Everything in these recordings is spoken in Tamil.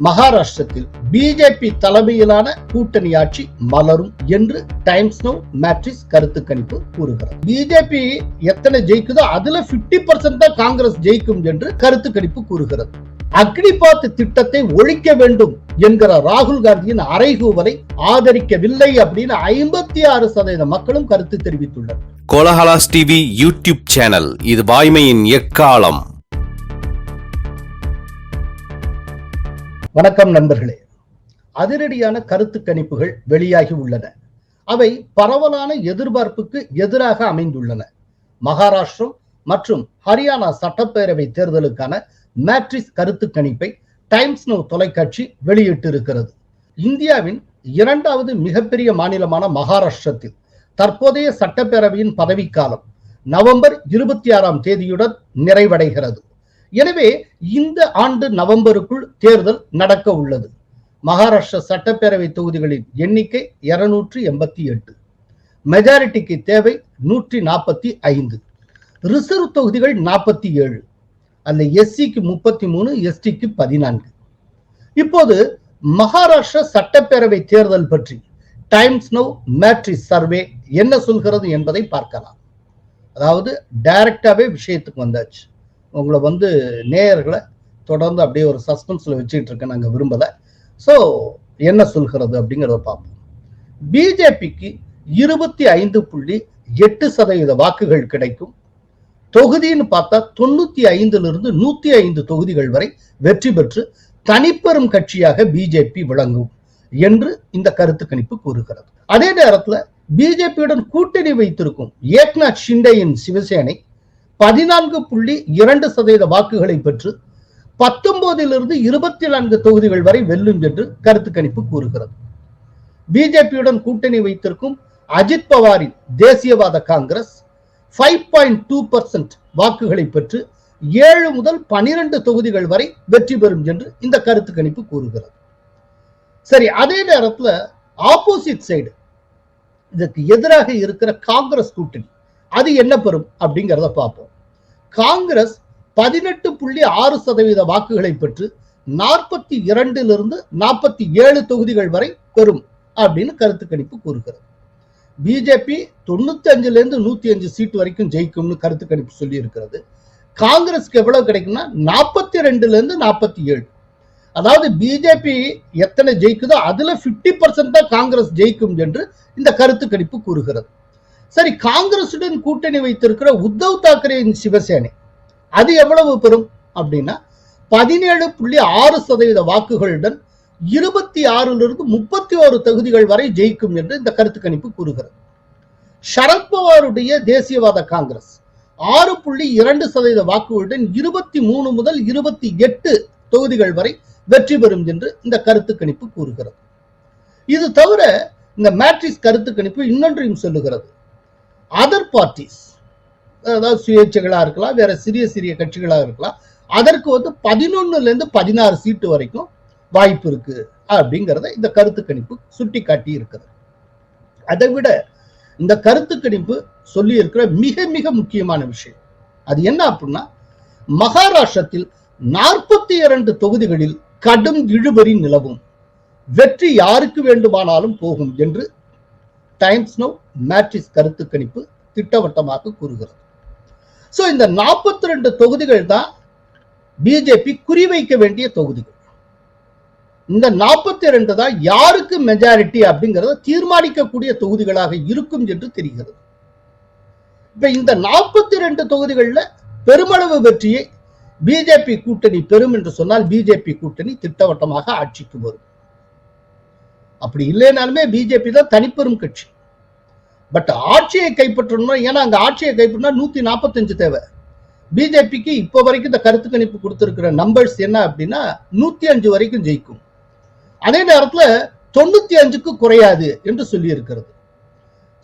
மகாராஷ்டிரத்தில் பிஜேபி தலைமையிலான கூட்டணி ஆட்சி மலரும் என்று டைம்ஸ் நோ மேட்ரிஸ் கருத்து கணிப்பு கூறுகிறது. பிஜேபி எத்தனை ஜெயிக்குதோ அதுல 50% பர்சன்ட் தான் காங்கிரஸ் ஜெயிக்கும் என்று கருத்து கணிப்பு கூறுகிறது. அக்னிபாத் திட்டத்தை ஒழிக்க வேண்டும் என்கிற ராகுல் காந்தியின் அறைகூவலை ஆதரிக்கவில்லை அப்படின்னு ஐம்பத்தி ஆறு சதவீத மக்களும் கருத்து தெரிவித்துள்ளனர். கோலஹலாஸ் டிவி யூடியூப் சேனல் இது வாய்மையின் எக்காலம். வணக்கம் நண்பர்களே. அதிரடியான கருத்து கணிப்புகள் வெளியாகி உள்ளன. அவை பரவலான எதிர்பார்ப்புக்கு எதிராக அமைந்துள்ளன. மகாராஷ்டிரம் மற்றும் ஹரியானா சட்டப்பேரவை தேர்தலுக்கான மேட்ரிஸ் கருத்து கணிப்பை டைம்ஸ் நோ தொலைக்காட்சி வெளியிட்டிருக்கிறது. இந்தியாவின் இரண்டாவது மிகப்பெரிய மாநிலமான மகாராஷ்டிரத்தில் தற்போதைய சட்டப்பேரவையின் பதவிக்காலம் நவம்பர் இருபத்தி ஆறாம் தேதியுடன் நிறைவடைகிறது. எனவே இந்த ஆண்டு நவம்பருக்குள் தேர்தல் நடக்க உள்ளது. மகாராஷ்டிர சட்டப்பேரவை தொகுதிகளின் எண்ணிக்கை இருநூற்றி எண்பத்தி எட்டு. மெஜாரிட்டிக்கு தேவை நூற்றி நாற்பத்தி ஐந்து. ரிசர்வ் தொகுதிகள் நாற்பத்தி ஏழு. அந்த எஸ்சிக்கு முப்பத்தி மூணு எஸ்டிக்கு பதினான்கு. இப்போது மகாராஷ்டிர சட்டப்பேரவை தேர்தல் பற்றி டைம்ஸ் நோ மேட்ரி சர்வே என்ன சொல்கிறது என்பதை பார்க்கலாம். அதாவது டைரக்டாவே விஷயத்துக்கு வந்தாச்சு. உங்களை வந்து நேயர்களை தொடர்ந்து அப்படியே ஒரு சஸ்பென்ஸ்ல வச்சுட்டு இருக்க நாங்க விரும்பல. ஸோ என்ன சொல்கிறது அப்படிங்கிறத பார்ப்போம். பிஜேபிக்கு இருபத்தி ஐந்து புள்ளி எட்டு சதவீத வாக்குகள் கிடைக்கும். தொகுதின்னு பார்த்தா தொண்ணூத்தி ஐந்துல இருந்து நூத்தி ஐந்து தொகுதிகள் வரை வெற்றி பெற்று தனிப்பெரும் கட்சியாக பிஜேபி விளங்கும் என்று இந்த கருத்து கணிப்பு கூறுகிறது. அதே நேரத்துல பிஜேபியுடன் கூட்டணி வைத்திருக்கும் ஏக்நாத் ஷிண்டேயின் சிவசேனை பதினான்கு புள்ளி இரண்டு சதவீத வாக்குகளை பெற்று பத்தொன்பதிலிருந்து இருபத்தி நான்கு தொகுதிகள் வரை வெல்லும் என்று கருத்து கணிப்பு கூறுகிறது. பிஜேபியுடன் கூட்டணி வைத்திருக்கும் அஜித் பவாரின் தேசியவாத Congress five point two percent வாக்குகளை பெற்று ஏழு முதல் பனிரெண்டு தொகுதிகள் வரை வெற்றி பெறும் என்று இந்த கருத்து கணிப்பு கூறுகிறது. சரி அதே நேரத்தில் ஆப்போசிட் சைடு இதற்கு எதிராக இருக்கிற காங்கிரஸ் கூட்டணி அது என்ன பெறும் அப்படிங்கிறத பார்ப்போம். காங்கிரஸ் பதினெட்டு புள்ளி ஆறு சதவீத வாக்குகளை பெற்று நாற்பத்தி இரண்டிலிருந்து நாற்பத்தி ஏழு தொகுதிகள் வரை பெறும் அப்படின்னு கருத்து கணிப்பு கூறுகிறது. பிஜேபி தொண்ணூத்தி அஞ்சுல இருந்து நூத்தி அஞ்சு சீட் வரைக்கும் ஜெயிக்கும்னு கருத்து கணிப்பு சொல்லி இருக்கிறது காங்கிரஸ்க்கு எவ்வளவு கிடைக்கும்னா நாற்பத்தி ரெண்டுல இருந்து நாற்பத்தி ஏழு. அதாவது பிஜேபி எத்தனை ஜெயிக்குதோ அதுல 50% பர்சன்ட் தான் காங்கிரஸ் ஜெயிக்கும் என்று இந்த கருத்து கணிப்பு கூறுகிறது. சரி காங்கிரசுடன் கூட்டணி வைத்திருக்கிற உத்தவ் தாக்கரேயின் சிவசேனை அது எவ்வளவு பெறும் அப்படின்னா பதினேழு புள்ளி ஆறு சதவீத வாக்குகளுடன் இருபத்தி ஆறிலிருந்து முப்பத்தி ஓரு தொகுதிகள் வரை ஜெயிக்கும் என்று இந்த கருத்து கணிப்பு கூறுகிறது. சரத்பவாருடைய தேசியவாத காங்கிரஸ் ஆறு புள்ளி இரண்டு சதவீத வாக்குகளுடன் இருபத்தி மூணு முதல் இருபத்தி எட்டு தொகுதிகள் வரை வெற்றி பெறும் என்று இந்த கருத்து கணிப்பு கூறுகிறது. இது தவிர இந்த மேட்ரிக்ஸ் கருத்து கணிப்பு இன்னொன்றையும் சொல்லுகிறது. அதர் பார்ட்டிஸ் அதாவது சுயேட்சைகளாக இருக்கலாம் வேற சிறிய சிறிய கட்சிகளா இருக்கலாம். அதற்கு வந்து பதினொன்னுலேருந்து பதினாறு சீட்டு வரைக்கும் வாய்ப்பு இருக்கு அப்படிங்கிறத இந்த கருத்து கணிப்பு சுட்டி காட்டி இருக்கிறது. அதை விட இந்த கருத்து கணிப்பு சொல்லி இருக்கிற மிக மிக முக்கியமான விஷயம். அது என்ன அப்படின்னா மகாராஷ்டிரத்தில் நாற்பத்தி இரண்டு தொகுதிகளில் கடும் இழுபறி நிலவும். வெற்றி யாருக்கு வேண்டுமானாலும் போகும் என்று டைம்ஸ் நோ மேட்ரிஸ் கருத்து கணிப்பு திட்டவட்டமாக கூறுகிறது. சோ இந்த நாற்பத்தி ரெண்டு தொகுதிகள் தான் பிஜேபி குறிவைக்க வேண்டிய தொகுதிகள். இந்த நாற்பத்தி ரெண்டு தான் யாருக்கு மெஜாரிட்டி அப்படிங்கிறத தீர்மானிக்கக்கூடிய தொகுதிகளாக இருக்கும் என்று தெரிகிறது. இப்ப இந்த நாற்பத்தி ரெண்டு தொகுதிகளில் பெருமளவு வெற்றியை பிஜேபி கூட்டணி பெறும் என்று சொன்னால் பிஜேபி கூட்டணி திட்டவட்டமாக ஆட்சிக்கு வரும். அப்படி இல்லைனாலுமே பிஜேபி தான் தனிப்பெரும் கட்சி. பட் ஆட்சியை கைப்பற்றணும்னா ஏன்னா அங்கே ஆட்சியை கைப்பற்றினா நூத்தி நாற்பத்தஞ்சு தேவை. பிஜேபிக்கு இப்போ வரைக்கும் இந்த கருத்து கணிப்பு கொடுத்துருக்கிற நம்பர்ஸ் என்ன அப்படின்னா நூத்தி அஞ்சு வரைக்கும் ஜெயிக்கும். அதே நேரத்துல தொண்ணூத்தி அஞ்சுக்கு குறையாது என்று சொல்லி இருக்கிறது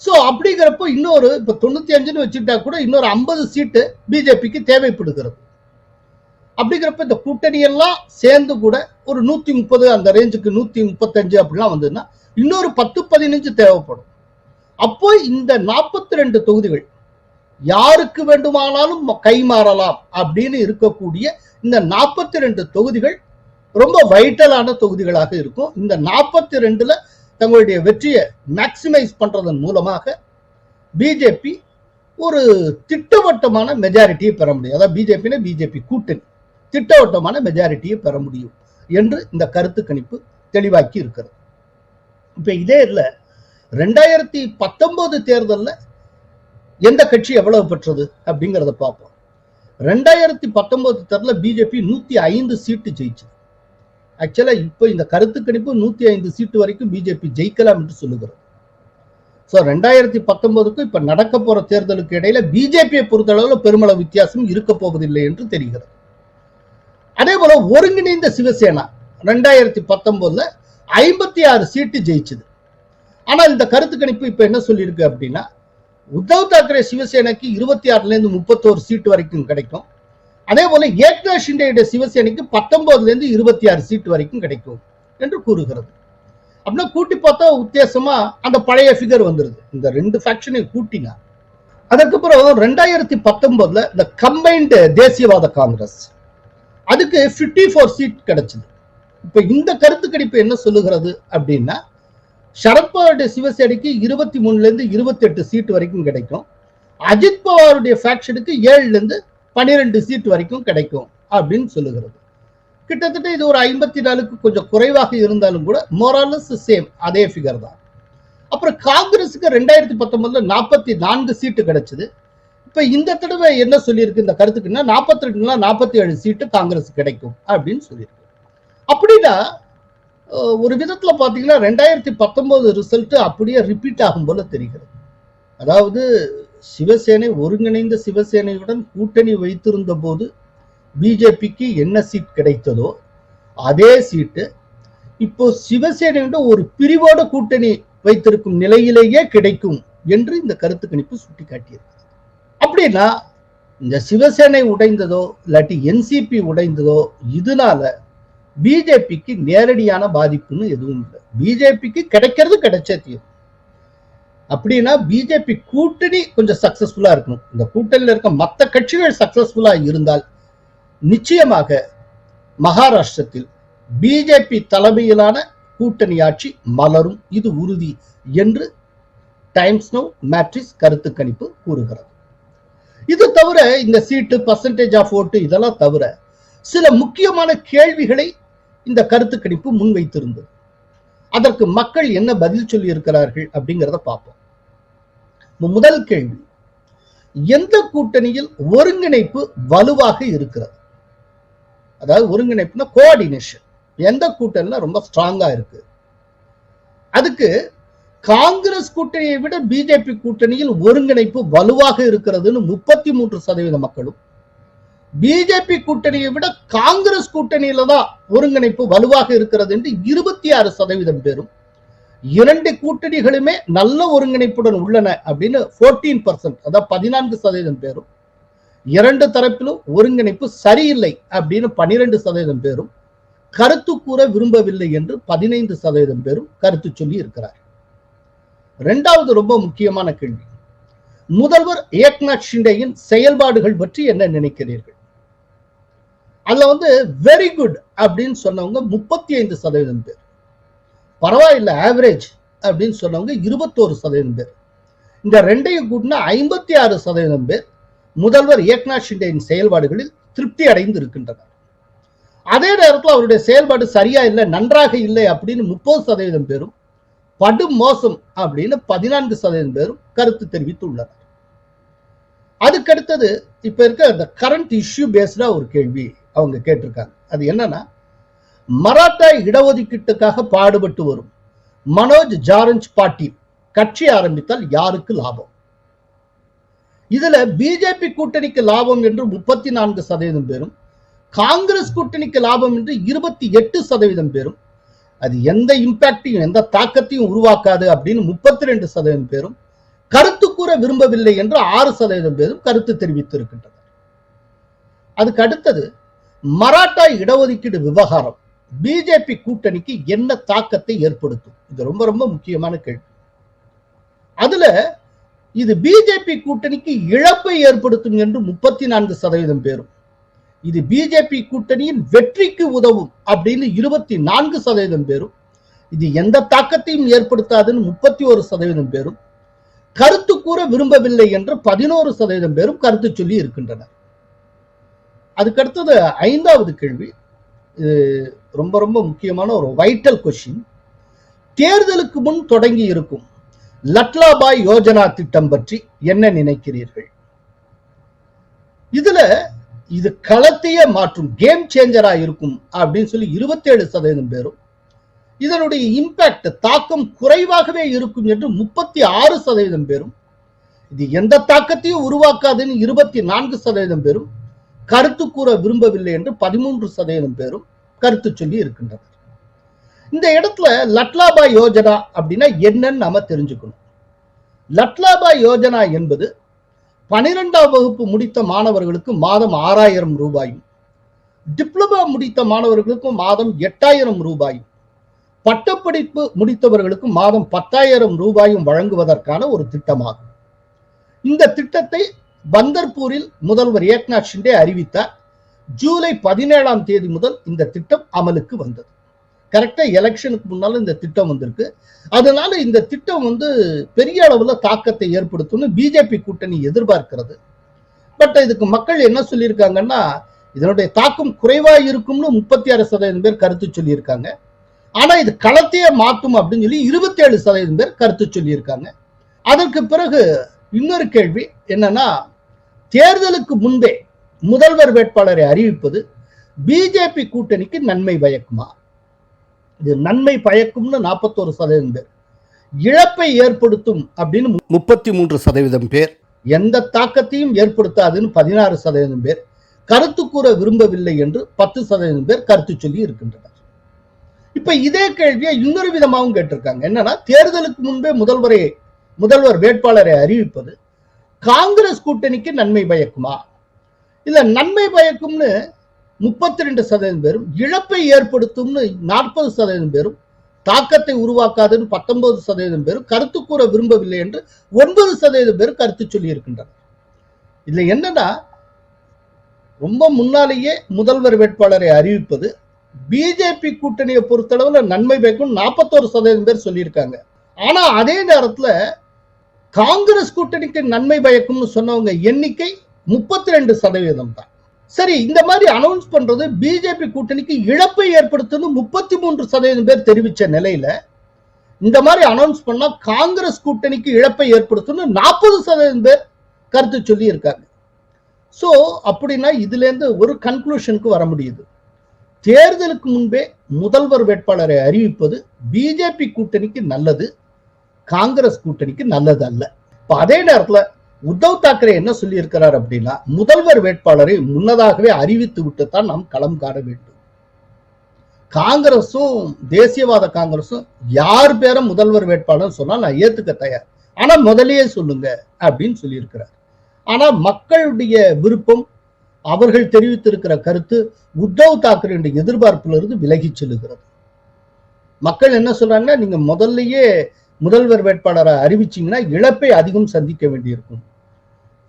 சோ அப்படிங்கிறப்போ இன்னொரு இப்போ தொண்ணூத்தி அஞ்சுன்னு வச்சுட்டா கூட இன்னொரு ஐம்பது சீட்டு பிஜேபிக்கு தேவைப்படுகிறது. அப்படிங்கிறப்ப இந்த கூட்டணி எல்லாம் சேர்ந்து கூட ஒரு நூத்தி முப்பது அந்த ரேஞ்சுக்கு நூத்தி முப்பத்தஞ்சு அப்படிலாம் வந்ததுன்னா இன்னொரு பத்து பதினஞ்சு தேவைப்படும். அப்போ இந்த நாற்பத்தி ரெண்டு தொகுதிகள் யாருக்கு வேண்டுமானாலும் கை மாறலாம் அப்படின்னு இருக்கக்கூடிய இந்த நாற்பத்தி ரெண்டு தொகுதிகள் ரொம்ப வைட்டலான தொகுதிகளாக இருக்கும். இந்த நாற்பத்தி ரெண்டுல தங்களுடைய வெற்றியை மேக்சிமைஸ் பண்றதன் மூலமாக பிஜேபி ஒரு திட்டவட்டமான மெஜாரிட்டியை பெற முடியும். அதாவது பிஜேபினா பிஜேபி கூட்டணி. திட்டவட்டமான மெஜாரிட்டியை பெற முடியும் என்று இந்த கருத்து கணிப்பு தெளிவாக்கி இருக்கிறது. இப்போ இதே இல்லை ரெண்டாயிரத்தி பத்தொன்பது தேர்தல்ல எந்த கட்சி எவ்வளவு பெற்றது அப்படிங்கிறத பார்ப்போம். ரெண்டாயிரத்தி பத்தொன்பது தேர்தலில் பிஜேபி நூத்தி ஐந்து சீட்டு ஜெயிச்சது. ஆக்சுவலா இப்போ இந்த கருத்து கணிப்பு நூத்தி ஐந்து சீட்டு வரைக்கும் பிஜேபி ஜெயிக்கலாம் என்று சொல்லுகிறது. ஸோ ரெண்டாயிரத்தி பத்தொன்பதுக்கும் இப்போ நடக்க போகிற தேர்தலுக்கு இடையில பிஜேபியை பொறுத்தளவில் பெருமளவு வித்தியாசம் இருக்க போவதில்லை என்று தெரிகிறது. அதே போல ஒருங்கிணைந்த சிவசேனா ரெண்டாயிரத்தி பத்தொன்பதுல ஐம்பத்தி ஆறு சீட்டு ஜெயிச்சது. ஆனா இந்த கருத்து கணிப்பு இப்ப என்ன சொல்லியிருக்கு அப்படின்னா உத்தவ் தாக்கரே சிவசேனைக்கு இருபத்தி ஆறுல இருந்து முப்பத்தோரு சீட்டு வரைக்கும் கிடைக்கும். அதே போல ஏக்நாத் ஷிண்டேயுடைய சிவசேனைக்கு பத்தொன்பதுல இருந்து இருபத்தி ஆறு சீட்டு வரைக்கும் கிடைக்கும் என்று கூறுகிறது. அப்படின்னா கூட்டி பார்த்தா உத்தேசமா அந்த பழைய ஃபிகர் வந்துருது. இந்த ரெண்டு ஃபேக்ஷனையும் கூட்டினா. அதற்கப்புறம் ரெண்டாயிரத்தி பத்தொன்பதுல இந்த கம்பைன்டு தேசியவாத காங்கிரஸ். அதுக்கு 54 ஃபோர் சீட் கிடைச்சது. இப்போ இந்த கருத்து கணிப்பு என்ன சொல்லுகிறது அப்படின்னா சரத்பவாருடைய சிவசேனைக்கு இருபத்தி மூணுல இருந்து இருபத்தி எட்டு சீட் வரைக்கும் கிடைக்கும். அஜித் பவாருடைய ஃபேக்ஷனுக்கு ஏழுல இருந்து பன்னிரெண்டு சீட் வரைக்கும் கிடைக்கும் அப்படின்னு சொல்லுகிறது. கிட்டத்தட்ட இது ஒரு ஐம்பத்தி நாலுக்கு கொஞ்சம் குறைவாக இருந்தாலும் கூட மோரலஸ் சேம் அதே ஃபிகர் தான். அப்புறம் காங்கிரஸுக்கு ரெண்டாயிரத்தி பத்தொன்பதுல நாற்பத்தி நான்கு சீட்டு கிடைச்சது. இப்ப இந்த தடவை என்ன சொல்லியிருக்கு? இந்த கருத்துக்குன்னா நாற்பத்தி ரெண்டுல நாற்பத்தி ஏழு சீட்டு காங்கிரஸ் கிடைக்கும் அப்படின்னு சொல்லியிருக்கு. அப்படின்னா ஒரு விதத்துல பாத்தீங்கன்னா ரெண்டாயிரத்தி பத்தொன்பது ரிசல்ட் அப்படியே ரிப்பீட் ஆகும் போல தெரிகிறது. அதாவது சிவசேனை ஒருங்கிணைந்த சிவசேனையுடன் கூட்டணி வைத்திருந்த போது பிஜேபிக்கு என்ன சீட் கிடைத்ததோ அதே சீட்டு இப்போ சிவசேனையோட ஒரு பிரிவோட கூட்டணி வைத்திருக்கும் நிலையிலேயே கிடைக்கும் என்று இந்த கருத்து கணிப்பு சுட்டிக்காட்டியிருக்கு. அப்படின்னா இந்த சிவசேனை உடைந்ததோ இல்லாட்டி என்சிபி உடைந்ததோ இதனால பிஜேபிக்கு நேரடியான பாதிப்புன்னு எதுவும் இல்லை. பிஜேபிக்கு கிடைக்கிறது கிடைச்சே தீரும். அப்படின்னா பிஜேபி கூட்டணி கொஞ்சம் சக்சஸ்ஃபுல்லா இருக்கணும். இந்த கூட்டணியில் இருக்க மற்ற கட்சிகள் சக்சஸ்ஃபுல்லா இருந்தால் நிச்சயமாக மகாராஷ்டிரத்தில் பிஜேபி தலைமையிலான கூட்டணி ஆட்சி மலரும். இது உறுதி என்று டைம்ஸ் நோ மேட்ரிஸ் கருத்து கணிப்பு கூறுகிறது. இது தவிர இந்த சீட்டு பர்சன்டேஜ் ஆஃப் ஓட்டு இதெல்லாம் தவிர சில முக்கியமான கேள்விகளை இந்த கருத்து கணிப்பு முன்வைத்திருந்தது. அதற்கு மக்கள் என்ன பதில் சொல்லி இருக்கிறார்கள் அப்படிங்கிறத பார்ப்போம். முதல் கேள்வி. எந்த கூட்டணியில் ஒருங்கிணைப்பு வலுவாக இருக்கிறது? அதாவது ஒருங்கிணைப்புனா கோஆர்டினேஷன் எந்த கூட்டணியில ரொம்ப ஸ்ட்ராங்கா இருக்கு. அதுக்கு காங்கிரஸ் கூட்டணியை விட பிஜேபி கூட்டணியில் ஒருங்கிணைப்பு வலுவாக இருக்கிறதுன்னு முப்பத்தி மூன்று சதவீத மக்களும். பிஜேபி கூட்டணியை விட காங்கிரஸ் கூட்டணியில தான் ஒருங்கிணைப்பு வலுவாக இருக்கிறது என்று இருபத்தி ஆறு சதவீதம் பேரும். இரண்டு கூட்டணிகளுமே நல்ல ஒருங்கிணைப்புடன் உள்ளன அப்படின்னு 14% பர்சன்ட் அதாவது பதினான்கு சதவீதம் பேரும். இரண்டு தரப்பிலும் ஒருங்கிணைப்பு சரியில்லை அப்படின்னு பனிரெண்டு சதவீதம் பேரும். கருத்து கூற விரும்பவில்லை என்று பதினைந்து சதவீதம் பேரும் கருத்து சொல்லி இருக்கிறார் ரெண்டாவது ரொம்ப முக்கியமான கேள்வி. முதல்வர் ஏக்நாத் ஷிண்டேயின் செயல்பாடுகள் பற்றி என்ன நினைக்கிறீர்கள்? அதுல வந்து வெரி குட் அப்படின்னு சொன்னவங்க முப்பத்தி ஐந்து சதவீதம் பேர். பரவாயில்ல ஆவரேஜ் அப்படின்னு சொன்னவங்க இருபத்தோரு சதவீதம் பேர். இந்த ரெண்டையும் கூட்டினா ஐம்பத்தி ஆறு சதவீதம் பேர் முதல்வர் ஏக்நாத் ஷிண்டேயின் செயல்பாடுகளில் திருப்தி அடைந்து இருக்கின்றனர் அதே நேரத்தில் அவருடைய செயல்பாடு சரியா இல்லை நன்றாக இல்லை அப்படின்னு முப்பது சதவீதம் பேரும் படு மோசம் அப்படின்னு பதினான்கு சதவீதம் பேரும் கருத்து தெரிவித்துள்ளனர். அதுக்கடுத்தது இப்ப இருக்க அந்த கரண்ட் இஷ்யூ பேஸ்டா ஒரு கேள்வி அவங்க கேட்டிருக்காங்க. அது என்னன்னா மராட்டா இடஒதுக்கீட்டுக்காக பாடுபட்டு வரும் மனோஜ் ஜாரஞ்ச் பாட்டீல் கட்சி ஆரம்பித்தால் யாருக்கு லாபம்? இதுல பிஜேபி கூட்டணிக்கு லாபம் என்று முப்பத்தி நான்கு சதவீதம் பேரும் காங்கிரஸ் கூட்டணிக்கு லாபம் என்று இருபத்தி எட்டு சதவீதம் பேரும் அது எந்த இம்பாக்டையும் எந்த தாக்கத்தையும் உருவாக்காது அப்படின்னு முப்பத்தி ரெண்டு சதவீதம் பேரும் கருத்து கூற விரும்பவில்லை என்று ஆறு சதவீதம் பேரும் கருத்து தெரிவித்திருக்கின்றனர். அதுக்கு அடுத்தது மராட்டா இடஒதுக்கீடு விவகாரம். பிஜேபி கூட்டணிக்கு என்ன தாக்கத்தை ஏற்படுத்தும்? இது ரொம்ப ரொம்ப முக்கியமான கேள்வி. அதுல இது பிஜேபி கூட்டணிக்கு இழப்பை ஏற்படுத்தும் என்று முப்பத்தி நான்கு சதவீதம் பேரும் இது பிஜேபி கூட்டணியின் வெற்றிக்கு உதவும் அப்படின்னு இருபத்தி நான்கு சதவீதம் பேரும் இது எந்த தாக்கத்தையும் ஏற்படுத்தாதுன்னு முப்பத்தி ஒரு சதவீதம் பேரும் கருத்து கூற விரும்பவில்லை என்று பதினோரு சதவீதம் பேரும் கருத்து சொல்லி இருக்கின்றனர். அதுக்கடுத்தது ஐந்தாவது கேள்வி. இது ரொம்ப ரொம்ப முக்கியமான ஒரு வைட்டல் கொஸ்டின் தேர்தலுக்கு முன் தொடங்கி இருக்கும் லட்லாபாய் யோஜனா திட்டம் பற்றி என்ன நினைக்கிறீர்கள்? இதுல இது களத்தையே மாற்றும் கேம் சேஞ்சரா இருக்கும் அப்படின்னு சொல்லி இருபத்தேழு சதவீதம் பேரும் இதனுடைய இம்பாக்ட் தாக்கம் குறைவாகவே இருக்கும் என்று முப்பத்தி ஆறு சதவீதம் பேரும் இது எந்த தாக்கத்தையும் உருவாக்காதுன்னு இருபத்தி நான்கு சதவீதம் பேரும் கருத்து கூற விரும்பவில்லை என்று பதிமூன்று சதவீதம் பேரும் கருத்து சொல்லி இருக்கின்றனர். இந்த இடத்துல லட்லாபா யோஜனா அப்படின்னா என்னன்னு நாம தெரிஞ்சுக்கணும். லட்லாபா யோஜனா என்பது பனிரெண்டாம் வகுப்பு முடித்த மாணவர்களுக்கு மாதம் ஆறாயிரம் ரூபாயும் டிப்ளமா முடித்த மாணவர்களுக்கு மாதம் எட்டாயிரம் ரூபாயும் பட்டப்படிப்பு முடித்தவர்களுக்கு மாதம் பத்தாயிரம் ரூபாயும் வழங்குவதற்கான ஒரு திட்டமாகும். இந்த திட்டத்தை பந்தர்பூரில் முதல்வர் ஏக்நாத் ஷிண்டே அறிவித்தார். ஜூலை பதினேழாம் தேதி முதல் இந்த திட்டம் அமலுக்கு வந்தது. கரெக்டா எலெக்ஷனுக்கு முன்னால இந்த திட்டம் வந்திருக்கு. அதனால இந்த திட்டம் வந்து பெரிய அளவுல தாக்கத்தை ஏற்படுத்தும்னு பிஜேபி கூட்டணி எதிர்பார்க்கிறது. பட் இதுக்கு மக்கள் என்ன சொல்லியிருக்காங்கன்னா இதனுடைய தாக்கம் குறைவா இருக்கும்னு முப்பத்தி ஆறு சதவீதம் பேர் கருத்து சொல்லியிருக்காங்க. ஆனா இது களத்தையே மாற்றும் அப்படின்னு சொல்லி இருபத்தி ஏழு சதவீதம் பேர் கருத்து சொல்லியிருக்காங்க. அதற்கு பிறகு இன்னொரு கேள்வி என்னன்னா தேர்தலுக்கு முன்பே முதல்வர் வேட்பாளரை அறிவிப்பது பிஜேபி கூட்டணிக்கு நன்மை பயக்குமா? இது நன்மை பயக்கும்னு நாற்பத்தோரு சதவீதம் பேர். இழப்பை ஏற்படுத்தும் அப்படின்னு முப்பத்தி மூன்று சதவீதம் பேர். எந்த தாக்கத்தையும் ஏற்படுத்தாதுன்னு பதினாறு சதவீதம் பேர். கருத்து கூற விரும்பவில்லை என்று பத்து சதவீதம் பேர் கருத்து சொல்லி இருக்கின்றனர். இப்ப இதே கேள்வியை இன்னொரு விதமாகவும் கேட்டிருக்காங்க. என்னன்னா தேர்தலுக்கு முன்பே முதல்வரை முதல்வர் வேட்பாளரை அறிவிப்பது காங்கிரஸ் கூட்டணிக்கு நன்மை பயக்குமா? இல்ல நன்மை பயக்கும்னு முப்பத்தி ரெண்டு சதவீதம் பேரும் இழப்பை ஏற்படுத்தும்னு நாற்பது சதவீதம் பேரும் தாக்கத்தை உருவாக்காதுன்னு பத்தொன்பது சதவீதம் பேரும் கருத்து கூற விரும்பவில்லை என்று ஒன்பது சதவீதம் பேர் கருத்து சொல்லி இருக்கின்றனர் இதுல என்னன்னா ரொம்ப முன்னாலேயே முதல்வர் வேட்பாளரை அறிவிப்பது பிஜேபி கூட்டணியை பொறுத்தளவுல நன்மை பயக்கும் நாற்பத்தோரு சதவீதம் பேர் சொல்லியிருக்காங்க. ஆனா அதே நேரத்துல காங்கிரஸ் கூட்டணிக்கு நன்மை பயக்கும்னு சொன்னவங்க எண்ணிக்கை முப்பத்தி ரெண்டு சதவீதம் தான் சரி இந்த மாதிரி அனௌன்ஸ் பண்றது பிஜேபி கூட்டணிக்கு இழப்பை ஏற்படுத்துன்னு முப்பத்தி மூன்று சதவீதம் பேர் தெரிவிச்ச நிலையில இந்த மாதிரி அனௌன்ஸ் பண்ணா காங்கிரஸ் கூட்டணிக்கு இழப்பை ஏற்படுத்துன்னு நாற்பது சதவீதம் பேர் கருத்து சொல்லி இருக்காங்க ஸோ அப்படின்னா இதுல இருந்து ஒரு கன்க்ளூஷனுக்கு வர முடியுது. தேர்தலுக்கு முன்பே முதல்வர் வேட்பாளரை அறிவிப்பது பிஜேபி கூட்டணிக்கு நல்லது காங்கிரஸ் கூட்டணிக்கு நல்லது அல்ல இப்போ அதே நேரத்தில் உத்தவ் தாக்கரே என்ன சொல்லி இருக்கிறார் அப்படின்னா முதல்வர் வேட்பாளரை முன்னதாகவே அறிவித்து விட்டுத்தான் நாம் களம் காண வேண்டும். காங்கிரஸும் தேசியவாத காங்கிரஸும் யார் பேரை முதல்வர் வேட்பாளர் சொன்னால் நான் ஏத்துக்க தயார். ஆனா முதல்லயே சொல்லுங்க அப்படின்னு சொல்லியிருக்கிறார். ஆனா மக்களுடைய விருப்பம் அவர்கள் தெரிவித்திருக்கிற கருத்து உத்தவ் தாக்கரேடைய எதிர்பார்ப்புல இருந்து விலகி செல்லுகிறது. மக்கள் என்ன சொல்றாங்கன்னா நீங்க முதல்லயே முதல்வர் வேட்பாளரை அறிவிச்சீங்கன்னா இழப்பை அதிகம் சந்திக்க வேண்டியிருக்கும்.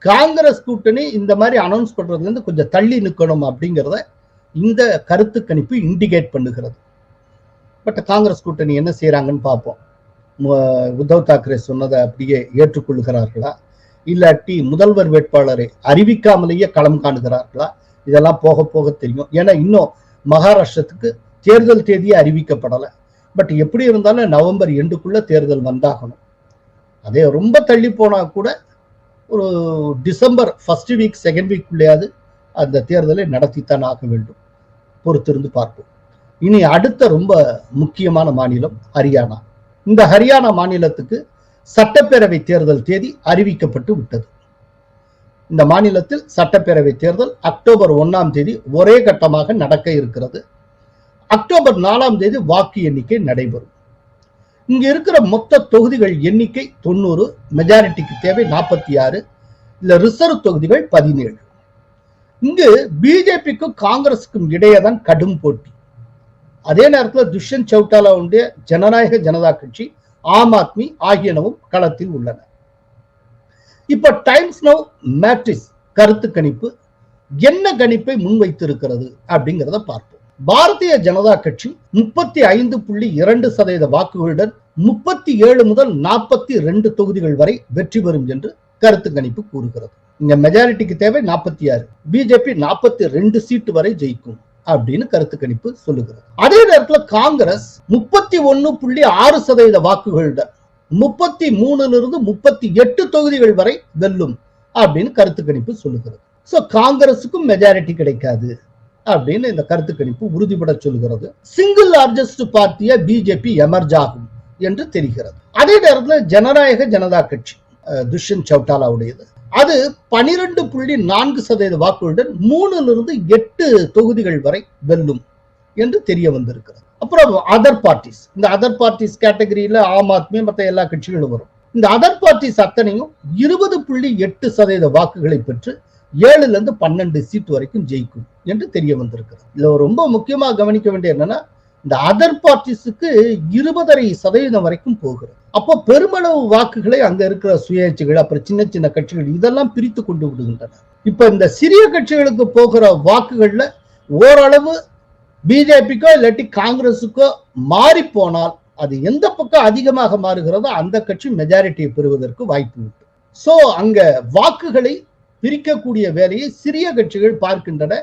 காங்கிரஸ் கூட்டணி இந்த மாதிரி அனௌன்ஸ் பண்றதுல இருந்து கொஞ்சம் தள்ளி நிற்கணும் அப்படிங்கிறத இந்த கருத்து கணிப்பு இண்டிகேட் பண்ணுகிறது. பட் காங்கிரஸ் கூட்டணி என்ன செய்யறாங்கன்னு பார்ப்போம். உத்தவ் தாக்கரே சொன்னதை அப்படியே ஏற்றுக்கொள்கிறார்களா? இல்லாட்டி முதல்வர் வேட்பாளரை அறிவிக்காமலேயே களம் காணுகிறார்களா? இதெல்லாம் போக போக தெரியும். ஏன்னா இன்னும் மகாராஷ்டிரத்துக்கு தேர்தல் தேதியே அறிவிக்கப்படலை. பட் எப்படி இருந்தாலும் நவம்பர் எண்டுக்குள்ள தேர்தல் வந்தாகணும். அதே ரொம்ப தள்ளி போனா கூட ஒரு டிசம்பர் ஃபர்ஸ்ட் வீக் செகண்ட் வீக்குள்ளேயாவது அந்த தேர்தலை நடத்தித்தான் ஆக வேண்டும். பொறுத்திருந்து பார்ப்போம். இனி அடுத்த ரொம்ப முக்கியமான மாநிலம் ஹரியானா. இந்த ஹரியானா மாநிலத்துக்கு சட்டப்பேரவை தேர்தல் தேதி அறிவிக்கப்பட்டு விட்டது. இந்த மாநிலத்தில் சட்டப்பேரவை தேர்தல் அக்டோபர் ஒன்னாம் தேதி ஒரே கட்டமாக நடக்க இருக்கிறது. அக்டோபர் நாலாம் தேதி வாக்கு எண்ணிக்கை நடைபெறும். இங்க இருக்கிற மொத்த தொகுதிகள் எண்ணிக்கை தொண்ணூறு மெஜாரிட்டிக்கு தேவை நாற்பத்தி ஆறு இல்ல ரிசர்வ் தொகுதிகள் பதினேழு. இங்கு பிஜேபிக்கும் காங்கிரஸுக்கும் இடையே தான் கடும் போட்டி. அதே நேரத்தில் துஷ்யந்த் சௌட்டாலாவுடைய ஜனநாயக ஜனதா கட்சி ஆம் ஆத்மி ஆகியனவும் களத்தில் உள்ளன. இப்ப டைம்ஸ் நவ் மேட்ரிஸ் கருத்து கணிப்பு என்ன கணிப்பை முன்வைத்திருக்கிறது அப்படிங்கிறத பார்ப்போம். பாரதிய ஜனதா கட்சி முப்பத்தி ஐந்து புள்ளி இரண்டு சதவீத வாக்குகளுடன் முப்பத்தி ஏழு முதல் நாற்பத்தி ரெண்டு தொகுதிகள் வரை வெற்றி பெறும் என்று கருத்து கணிப்பு கூறுகிறது. இங்க மெஜாரிட்டிக்கு தேவை நாற்பத்தி ஆறு பிஜேபி நாற்பத்தி ரெண்டு சீட்டு வரை ஜெயிக்கும் அப்படின்னு கருத்து கணிப்பு சொல்லுகிறது. அதே நேரத்துல காங்கிரஸ் முப்பத்தி ஒன்னு புள்ளி ஆறு சதவீத வாக்குகளுடன் முப்பத்தி மூணுல இருந்து முப்பத்தி எட்டு தொகுதிகள் வரை வெல்லும் அப்படின்னு கருத்து கணிப்பு சொல்லுகிறது. சோ காங்கிரசுக்கும் மெஜாரிட்டி கிடைக்காது. அப்படின்னு இந்த கருத்து கணிப்பு உறுதிபட சொல்கிறது சிங்கிள் லார்ஜஸ்ட் பார்ட்டியா பிஜேபி எமர்ஜ் ஆகும் என்று தெரிகிறது. அதே நேரத்தில் ஜனநாயக ஜனதா கட்சி துஷ்யந்த் சவுட்டாலாவுடையது அது பனிரெண்டு புள்ளி நான்கு சதவீத வாக்குகளுடன் மூணுல இருந்து எட்டு தொகுதிகள் வரை வெல்லும் என்று தெரிய வந்திருக்கிறது. அப்புறம் அதர் பார்ட்டிஸ் இந்த அதர் பார்ட்டிஸ் கேட்டகரியில ஆம் ஆத்மி மற்ற எல்லா கட்சிகளும் வரும். இந்த அதர் பார்ட்டிஸ் அத்தனையும் இருபது புள்ளி எட்டு சதவீத வாக்குகளை பெற்று ஏழுல இருந்து பன்னெண்டு சீட் வரைக்கும் ஜெயிக்கும் என்று தெரிய வந்திருக்கிறது. இதுல ரொம்ப முக்கியமா கவனிக்க வேண்டிய என்னன்னா இந்த அதர் பார்ட்டிஸுக்கு இருபதரை சதவீதம் வரைக்கும் போகிறது. அப்போ பெருமளவு வாக்குகளை அங்க இருக்கிற சுயேட்சைகள் அப்புறம் சின்ன சின்ன கட்சிகள் இதெல்லாம் பிரித்து கொண்டு விடுகின்றன. இப்ப இந்த சிறிய கட்சிகளுக்கு போகிற வாக்குகள்ல ஓரளவு பிஜேபிக்கோ இல்லாட்டி காங்கிரஸுக்கோ மாறி போனால் அது எந்த பக்கம் அதிகமாக மாறுகிறதோ அந்த கட்சி மெஜாரிட்டியை பெறுவதற்கு வாய்ப்பு உண்டு. சோ அங்க வாக்குகளை பிரிக்கக்கூடிய வேலையை சிறிய கட்சிகள் பார்க்கின்றன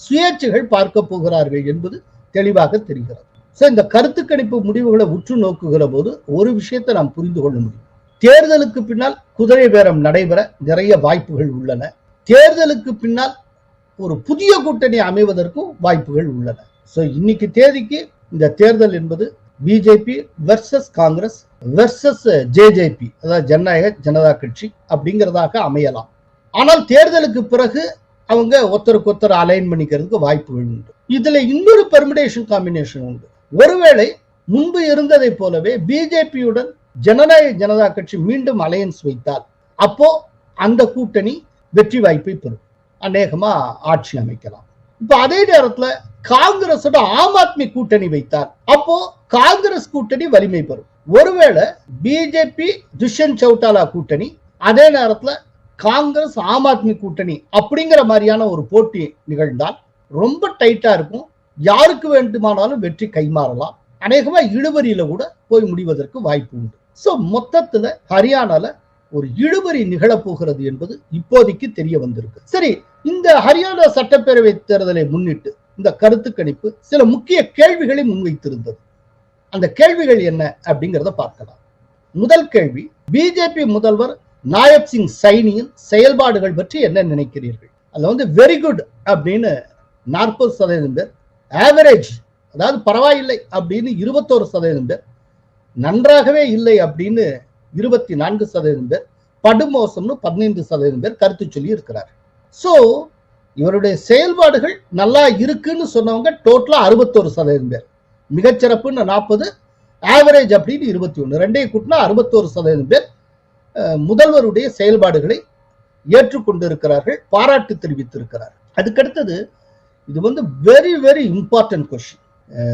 சுயேட்சைகள் பார்க்க போகிறார்கள் என்பது தெளிவாக தெரிகிறது. சார் இந்த கருத்து கணிப்பு முடிவுகளை உற்று நோக்குகிற போது ஒரு விஷயத்தை நாம் புரிந்து கொள்ள முடியும். தேர்தலுக்கு பின்னால் குதிரை பேரம் நடைபெற நிறைய வாய்ப்புகள் உள்ளன. தேர்தலுக்கு பின்னால் ஒரு புதிய கூட்டணி அமைவதற்கும் வாய்ப்புகள் உள்ளன. சோ இன்னைக்கு தேதிக்கு இந்த தேர்தல் என்பது BJP versus Congress versus JJP அதாவது ஜனநாயக ஜனதா கட்சி அப்படிங்கிறதாக அமையலாம். ஆனால் தேர்தலுக்கு பிறகு அவங்க ஒருத்தருக்கு ஒருத்தர் அலைன் பண்ணிக்கிறதுக்கு வாய்ப்புகள் உண்டு. இதுல இன்னொரு பெர்மிடேஷன் காம்பினேஷன் உண்டு. ஒருவேளை முன்பு இருந்ததை போலவே பிஜேபியுடன் ஜனநாயக ஜனதா கட்சி மீண்டும் அலையன்ஸ் வைத்தால் அப்போ அந்த கூட்டணி வெற்றி வாய்ப்பை பெறும். அநேகமா ஆட்சி அமைக்கலாம். இப்ப அதே நேரத்துல காங்கிரஸோட ஆம் ஆத்மி கூட்டணி வைத்தால் அப்போ காங்கிரஸ் கூட்டணி வலிமை பெறும். ஒருவேளை பிஜேபி துஷ்யந்த் சௌட்டாலா கூட்டணி அதே நேரத்துல காங்கிரஸ் ஆம் ஆத்மி கூட்டணி அப்படிங்கிற மாதிரியான ஒரு போட்டி நிகழ்ந்தால் ரொம்ப டைட்டா இருக்கும். யாருக்கு வேண்டுமானாலும் வெற்றி கைமாறலாம். அநேகமா இழுவரியில கூட போய் முடிவதற்கு வாய்ப்பு உண்டு. ஸோ மொத்தத்துல ஹரியானால ஒரு இழுபறி நிகழப்போகிறது என்பது இப்போதைக்கு தெரிய வந்திருக்கு. சரி இந்த ஹரியானா சட்டப்பேரவை தேர்தலை முன்னிட்டு இந்த கருத்து கணிப்பு சில முக்கிய கேள்விகளை முன்வைத்திருந்தது. அந்த கேள்விகள் என்ன அப்படிங்கிறத பார்க்கலாம். முதல் கேள்வி பிஜேபி முதல்வர் நாயப் சிங் சைனியின் செயல்பாடுகள் பற்றி என்ன நினைக்கிறீர்கள்? அதில் வந்து வெரி குட் அப்படின்னு நாற்பது சதவீதம் பேர் ஆவரேஜ் அதாவது பரவாயில்லை அப்படின்னு இருபத்தோரு சதவீதம் பேர் நன்றாகவே இல்லை அப்படின்னு இருபத்தி நான்கு சதவீதம் பேர் படுமோசம்னு பதினைந்து சதவீதம் பேர் கருத்து சொல்லி இருக்கிறார். ஸோ இவருடைய செயல்பாடுகள் நல்லா இருக்குன்னு சொன்னவங்க டோட்டலா அறுபத்தோரு சதவீதம் பேர். மிகச்சிறப்புன்னு நாற்பது ஆவரேஜ் அப்படின்னு இருபத்தி ஒன்று. ரெண்டையும் கூட்டினா அறுபத்தோரு சதவீதம் பேர். முதல்வருடைய செயல்பாடுகளை ஏற்றுக்கொண்டிருக்கிறார்கள் பாராட்டு தெரிவித்திருக்கிறார். அதுக்கடுத்தது இது வந்து வெரி வெரி இம்பார்ட்டன்ட் கொஸ்டின்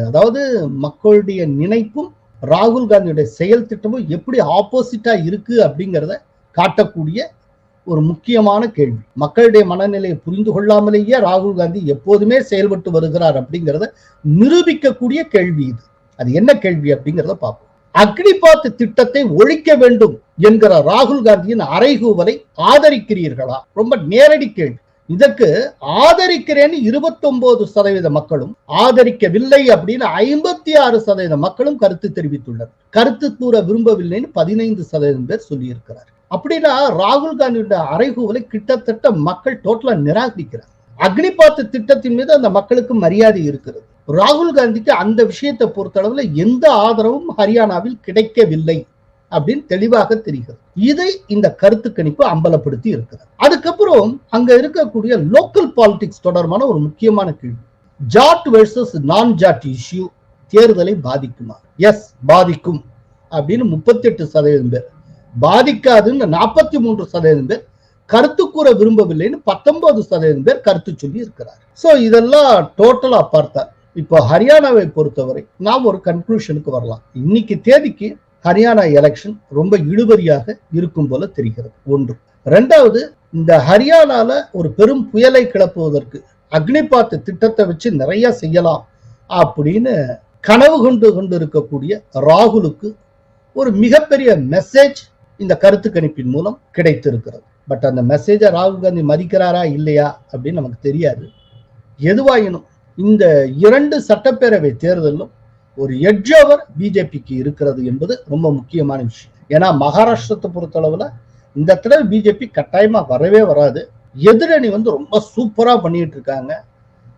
அதாவது மக்களுடைய நினைப்பும் ராகுல் காந்தியுடைய செயல் திட்டமும் எப்படி ஆப்போசிட்டா இருக்கு அப்படிங்கிறத காட்டக்கூடிய ஒரு முக்கியமான கேள்வி. மக்களுடைய மனநிலையை புரிந்து கொள்ளாமலேயே ராகுல் காந்தி எப்போதுமே செயல்பட்டு வருகிறார் அப்படிங்கிறத நிரூபிக்கக்கூடிய கேள்வி இது. அது என்ன கேள்வி அப்படிங்கிறத பார்ப்போம். அக்னிபாத் திட்டத்தை ஒழிக்க வேண்டும் என்கிற ராகுல் காந்தியின் அறைகூவலை ஆதரிக்கிறீர்களா? ரொம்ப நேரடி கேள்வி. இதற்கு ஆதரிக்கிறேன்னு இருபத்தி ஒன்பது சதவீத மக்களும் ஆதரிக்கவில்லை அப்படின்னு ஐம்பத்தி ஆறு சதவீத மக்களும் கருத்து தெரிவித்துள்ளனர். கருத்து கூற விரும்பவில்லைன்னு பதினைந்து சதவீதம் பேர் சொல்லியிருக்கிறார். அப்படின்னா ராகுல் காந்தியோட அறைகூவலை கிட்டத்தட்ட மக்கள் டோட்டலா நிராகரிக்கிறார். அக்னிபாத் திட்டத்தின் மீது அந்த மக்களுக்கு மரியாதை இருக்கிறது. ராகுல் காந்திக்கு அந்த விஷயத்தை பொறுத்தளவுல எந்த ஆதரவும் ஹரியானாவில் கிடைக்கவில்லை அப்படின்னு தெளிவாக தெரிகிறது. இதை இந்த கருத்து கணிப்பு அம்பலப்படுத்தி இருக்கிறது. அதுக்கப்புறம் அங்க இருக்கக்கூடிய லோக்கல் பாலிடிக்ஸ் தொடர்பான ஒரு முக்கியமான கேள்வி. ஜாட் வெர்சஸ் நான் ஜாட் இஷ்யூ தேர்தலை பாதிக்குமா? எஸ் பாதிக்கும். அப்படின்னு முப்பத்தி எட்டு சதவீதம் பேர். பாதிக்காதுன்னு நாற்பத்தி மூன்று சதவீதம் பேர் கருத்து கூற விரும்பவில்லைன்னு பத்தொன்பது சதவீதம் பேர் கருத்து சொல்லி இருக்கிறார். சோ இதெல்லாம் டோட்டலா பார்த்தா இப்போ ஹரியானாவை பொறுத்தவரை நாம் ஒரு கன்க்ளூஷனுக்கு வரலாம். இன்னைக்கு தேதிக்கு ஹரியானா எலெக்ஷன் ரொம்ப இழுபறியாக இருக்கும் போல தெரிகிறது. ஒன்று. ரெண்டாவது இந்த ஹரியானால ஒரு பெரும் புயலை கிளப்புவதற்கு அக்னிபாத் திட்டத்தை வச்சு நிறைய செய்யலாம் அப்படின்னு கனவு கொண்டு கொண்டு இருக்கக்கூடிய ராகுலுக்கு ஒரு மிகப்பெரிய மெசேஜ் இந்த கருத்து கணிப்பின் மூலம் கிடைத்திருக்கிறது. பட் அந்த மெசேஜை ராகுல் காந்தி மதிக்கிறாரா இல்லையா அப்படின்னு நமக்கு தெரியாது. எதுவாயினும் இந்த இரண்டு சட்டப்பேரவை தேர்தலும் ஒரு எட்ஜ் ஓவர் பிஜேபிக்கு இருக்கிறது என்பது ரொம்ப முக்கியமான விஷயம். ஏன்னா மகாராஷ்டிரத்தை பொறுத்தளவுல இந்த தடவை பிஜேபி கட்டாயமா வரவே வராது. எதிரணி வந்து ரொம்ப சூப்பரா பண்ணிட்டு இருக்காங்க.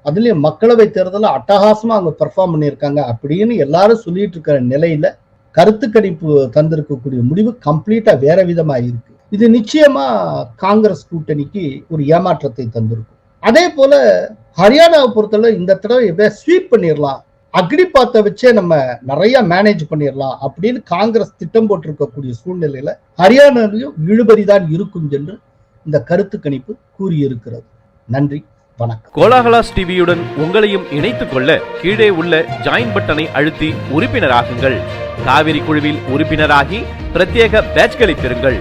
அதுலயும் மக்களவை தேர்தலில் அட்டகாசமா அவங்க பெர்ஃபார்ம் பண்ணியிருக்காங்க அப்படின்னு எல்லாரும் சொல்லிட்டு இருக்கிற நிலையில கருத்து கணிப்பு தந்திருக்கக்கூடிய முடிவு கம்ப்ளீட்டா வேற விதமா இருக்கு. இது நிச்சயமா காங்கிரஸ் கூட்டணிக்கு ஒரு ஏமாற்றத்தை தந்திருக்கும். அதே போல ஹரியானாவை பொறுத்தவரை இந்த தடவை எப்படியா ஸ்வீப் பண்ணிடலாம். அக்னிபாத்தை வச்சே நம்ம நிறைய மேனேஜ் பண்ணிடலாம் அப்படின்னு காங்கிரஸ் திட்டம் போட்டிருக்கக்கூடிய சூழ்நிலையில ஹரியானாலையும் இழுபறிதான் இருக்கும் என்று இந்த கருத்து கணிப்பு கூறியிருக்கிறது. நன்றி வணக்கம். கோலாகலாஸ் டிவியுடன் உங்களையும் இணைத்துக் கொள்ள கீழே உள்ள ஜாயின் பட்டனை அழுத்தி உறுப்பினராகுங்கள். காவிரி குழுவில் உறுப்பினராகி பிரத்யேக பேட்ச்களை பெறுங்கள்.